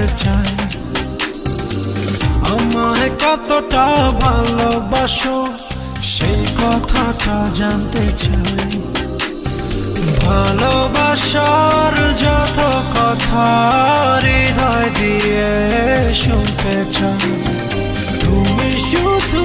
রাখতে চাই আমায় কতটা ভালোবাসো, সেই কথাটা জানতে চাই। ভালোবাসার যত কথা হৃদয় দিয়ে শুনতে চাই। তুমি শুধু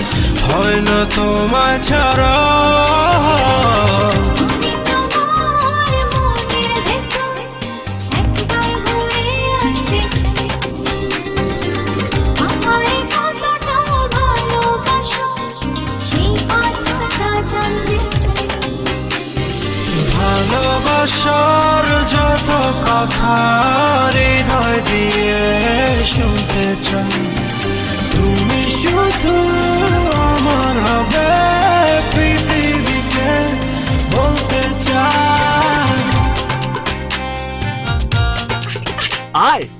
হয় না তোমায় ছাড়া। ভালোবাসার যত কথা হৃদয় দিয়ে শুনতে চাই। তুমি শুধু